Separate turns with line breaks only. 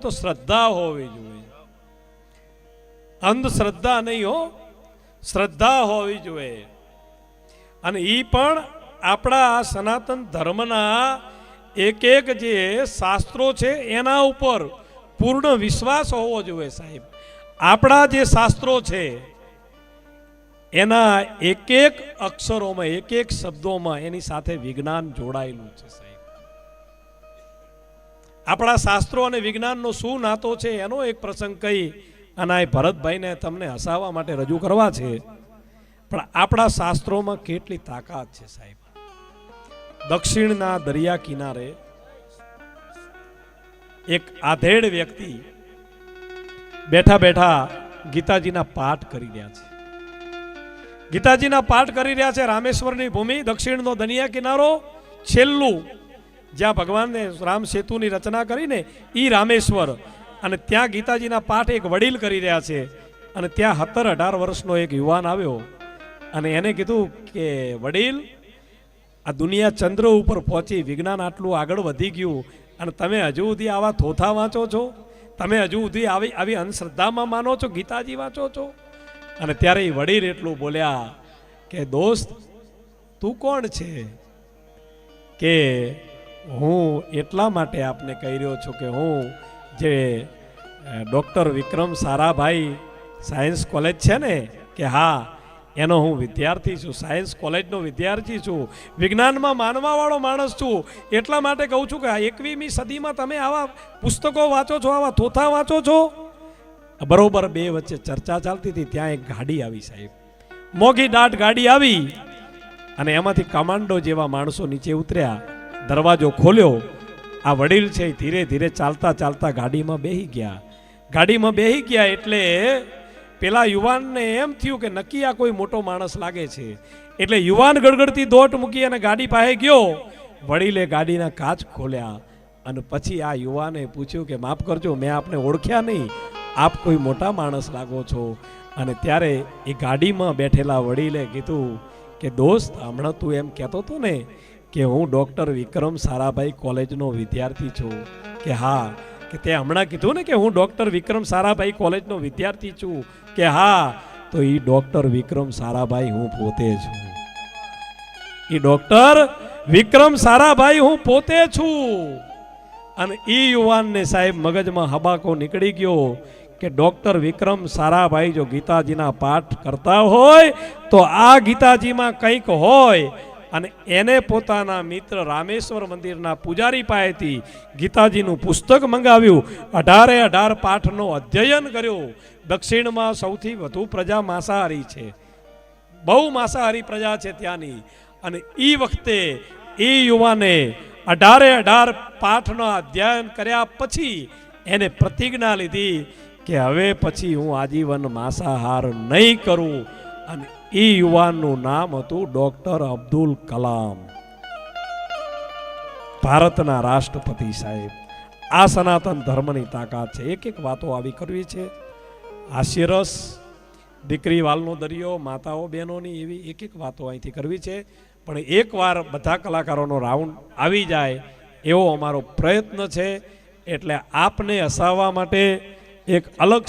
તો શ્રદ્ધા હોવી જોઈએ. અંધશ્રદ્ધા નહીં હો, શ્રદ્ધા હોવી જોઈએ. અને એ પણ આપણા સનાતન ધર્મના એક એક જે શાસ્ત્રો છે એના ઉપર પૂર્ણ વિશ્વાસ હોવો જોઈએ સાહેબ. આપણા જે શાસ્ત્રો છે, એના એક એક અક્ષરોમાં, એક એક શબ્દોમાં એની સાથે વિજ્ઞાન જોડાયેલું છે સાહેબ. આપણા શાસ્ત્રો અને વિજ્ઞાનનો શું નાતો છે એનો એક પ્રસંગ કહી અને આ ભરતભાઈને તમને હસાવવા માટે રજૂ કરવા છે. પણ આપણા શાસ્ત્રોમાં કેટલી તાકાત છે સાહેબ? દક્ષિણના દરિયા કિનારે એક આધેડ વ્યક્તિ બેઠા બેઠા ગીતાજીના પાઠ કરી રહ્યા છે. ગીતાજીના પાઠ કરી રહ્યા છે રામેશ્વરની ભૂમિ, દક્ષિણનો દરિયા કિનારો, છેલ્લું જ્યાં ભગવાનને રામ સેતુની રચના કરીને ઈ રામેશ્વર અને ત્યાં ગીતાજીના પાઠ એક વડીલ કરી રહ્યા છે. અને ત્યાં સત્તર અઢાર વર્ષનો એક યુવાન આવ્યો અને એને કીધું કે, વડીલ, આ દુનિયા ચંદ્ર ઉપર પહોંચી વિજ્ઞાન આટલું આગળ વધી ગયું અને તમે હજુ સુધી આવા થોથા વાંચો છો? તમે હજુ સુધી આવી આવી અંધશ્રદ્ધામાં માનો છો? ગીતાજી વાંચો છો? અને ત્યારે એ વડીલ એટલું બોલ્યા કે, દોસ્ત, તું કોણ છે? કે હું એટલા માટે આપને કહી રહ્યો છું કે હું જે doctor Vikram Sarabhai science college છે ને, કે હા, એનો હું વિદ્યાર્થી છું, સાયન્સ કોલેજનો વિદ્યાર્થી છું, વિજ્ઞાનમાં માનવાવાળો માણસ છું, એટલા માટે કહું છું કે એકવીમી સદીમાં તમે આવા પુસ્તકો વાંચો છો, આવા થોથા વાંચો છો? બરોબર બે વચ્ચે ચર્ચા ચાલતી હતી, ત્યાં એક ગાડી આવી સાહેબ. મોઘી દાટ ગાડી આવી અને એમાંથી કમાન્ડો જેવા માણસો નીચે ઉતર્યા. દરવાજો ખોલ્યો. આ વડીલ છે ધીરે ધીરે ચાલતા ચાલતા ગાડીમાં બેહી ગયા. ગાડીમાં બેહી ગયા એટલે પેલા યુવાનને એમ થયું કે નક્કી આ કોઈ મોટો માણસ લાગે છે. એટલે યુવાન ગડગડતી દોટ મૂકી અને ગાડી પાસે ગયો. વડીલે ગાડીના કાચ ખોલ્યા અને પછી આ યુવાને પૂછ્યું કે, માફ કરજો, મેં આપને ઓળખ્યા નહીં. આપ કોઈ મોટા માણસ લાગો છો. અને ત્યારે એ ગાડીમાં બેઠેલા વડીલે કીધું કે, દોસ્ત, હમણાં તું એમ કહેતો હતો ને કે હું ડૉક્ટર વિક્રમ સારાભાઈ કોલેજનો વિદ્યાર્થી છું. કે હા, કે તે હમણાં કીધું ને કે હું ડૉક્ટર વિક્રમ સારાભાઈ કોલેજનો વિદ્યાર્થી છું. કે હા, તો એ ડૉક્ટર વિક્રમ સારાભાઈ હું પોતે છું. એ ડૉક્ટર વિક્રમ સારાભાઈ હું પોતે છું. અને એ યુવાનને સાહેબ મગજમાં હબાકો નીકળી ગયો કે ડૉક્ટર વિક્રમ સારાભાઈ જો ગીતાજીના પાઠ કરતા હોય, તો આ ગીતાજીમાં કંઈક હોય અને એને પોતાના મિત્ર રામેશ્વર મંદિરના પૂજારી પાસેથી ગીતાજીનું પુસ્તક મંગાવ્યું. અઢારે અઢાર પાઠનો અધ્યયન કર્યો. દક્ષિણમાં સૌથી વધુ પ્રજા માંસાહારી છે. બહુ માંસાહારી પ્રજા છે ત્યાંની. અને એ વખતે એ યુવાને અઢારે અઢાર પાઠનો અધ્યયન કર્યા પછી એને પ્રતિજ્ઞા લીધી કે હવે પછી હું આજીવન માંસાહાર નહીં કરું. અને એ યુવાનનું નામ હતું ડોક્ટર અબ્દુલ કલામ. ભારતના રાષ્ટ્રપતિ સાહેબ. આ સનાતન ધર્મની તાકાત છે. એક એક વાતો આવી કરવી છે. હાસ્યરસ, દીકરી વાલનો દરિયો, માતાઓ બહેનોની એવી એક એક વાતો અહીંથી કરવી છે. પણ એકવાર બધા કલાકારોનો રાઉન્ડ આવી જાય એવો અમારો પ્રયત્ન છે. એટલે આપને હસાવવા માટે એક અલગ